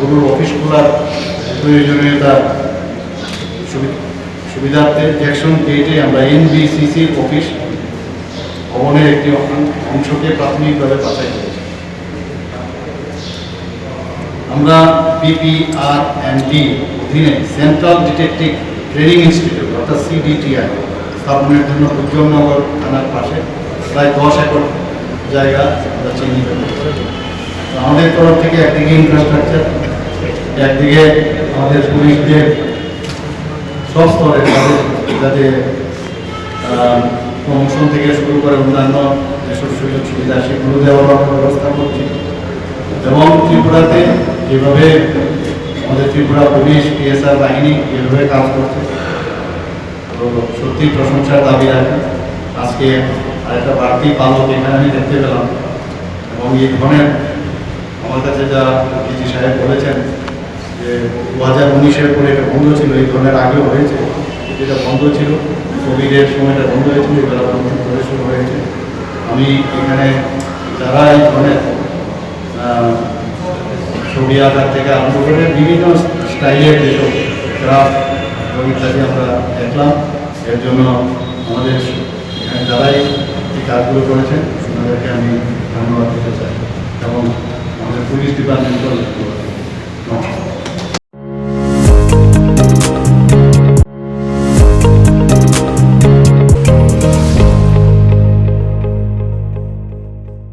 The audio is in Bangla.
গরুর অফিস খোলার প্রয়োজনীয়তা সুবি- সুবিধার্থে জ্যাকসন গেটে আমরা এনবিসিসির অফিস ভবনের একটি অংশকে প্রাথমিকভাবে বাছাই করেছি। আমরা পিপিআর অ্যান্ড ডি অধীনে সেন্ট্রাল ডিটেকটিভ ট্রেনিং ইনস্টিটিউট অর্থাৎ সিডিটিআই স্থাপনের জন্য উজ্জ্বলনগর থানার পাশে প্রায় দশ একর জায়গা আমরা চিহ্নিত আমাদের তরফ থেকে একদিকে ইনফ্রাস্ট্রাকচার একদিকে আমাদের পুলিশদের সব স্তরে যাতে প্রমোশন থেকে শুরু করে অন্যান্য যেসব সুযোগ সুবিধা, সেগুলো দেওয়ার আমরা ব্যবস্থা করছি। এবং ত্রিপুরাতে যেভাবে আমাদের ত্রিপুরা পুলিশ পিএসআর বাহিনী যেভাবে কাজ করছে, তো সত্যি প্রশংসার দাবি রাখি। আজকে আরেকটা বাড়তি পালক এখানে আমি দেখতে পেলাম। এবং এই ধরনের আমার কাছে যা ডিজি সাহেব যে দু হাজার উনিশের পরে এটা বন্ধ ছিল, এই ধরনের আগেও হয়েছে। যেটা বন্ধ ছিল, কোভিডের সময়টা বন্ধ হয়েছিল এবার করে শুরু হয়েছে। আমি এখানে যারা এই ধরনের ছবি আঁকার থেকে আরম্ভ করে বিভিন্ন স্টাইলের যেসব ক্রাফট ইত্যাদি আমরা দেখলাম, এর জন্য আমাদের এখানে যারাই এই কাজগুলো করেছেন, ওনাদেরকে আমি ধন্যবাদ দিতে চাই। এবং আমাদের পুলিশ ডিপার্টমেন্টও